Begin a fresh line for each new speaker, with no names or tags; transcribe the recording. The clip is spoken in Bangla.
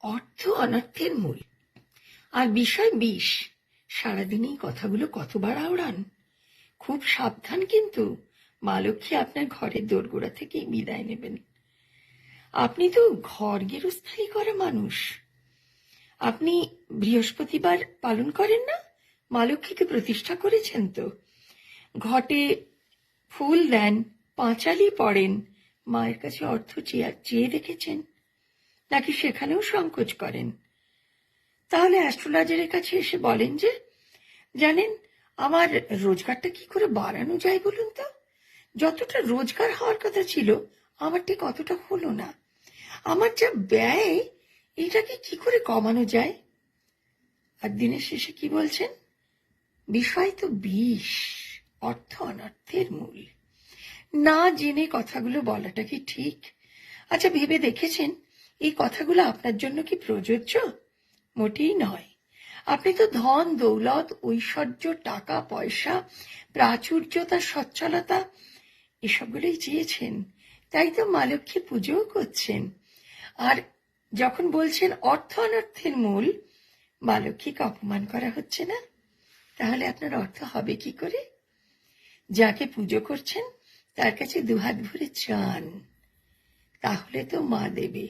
অর্থ অনর্থের মূল। আর বিষয় বিষ, সারাদিনই কথাগুলো কতবার আওড়ান? খুব সাবধান কিন্তু, মা লক্ষ্মী আপনার ঘরের দোরগোড়া থেকেই বিদায় নেবেন। আপনি তো ঘর গেরস্থায়ী করা মানুষ। আপনি বৃহস্পতিবার পালন করেন না? মা লক্ষ্মীকে প্রতিষ্ঠা করেছেন তো। ঘটে ফুল দেন, পাঁচালি পড়েন, মায়ের কাছে অর্থ চেয়ে চেয়ে দেখেছেন। নাকি সেখানেও সংকোচ করেন? তাহলে অ্যাস্ট্রোলজারের কাছে এসে বলেন যে, জানেন, আমার রোজগারটা কি করে বাড়ানো যায় বলুন তো? যতটা রোজগার হওয়ার কথা ছিল, আমার ঠিক অতটা হলো না। আমার যা ব্যয়, এটাকে কি করে কমানো যায়? আর দিনের শেষে কি বলছেন? বিষয় তো বিষ, অর্থ অনর্থের মূল। না জেনে কথাগুলো বলাটা কি ঠিক? আচ্ছা ভেবে দেখেছেন? এই কথাগুলো আপনার জন্য কি প্রযোজ্য? মোটেই নয়। আপনি তো ধন, দৌলত, ঐশ্বর্য, টাকা, পয়সা, প্রাচুর্যতা, সচ্ছলতা এসবগুলোই চেয়েছেন। তাই তো মা পুজোও করছেন। আর যখন বলছেন অর্থ অনর্থের মূল, মা লক্ষ্মীকে অপমান করা হচ্ছে না? তাহলে আপনার অর্থ হবে কি করে? যাকে পুজো করছেন, তার কাছে দুহাত ভরে চান। তাহলে তো মা দেবে।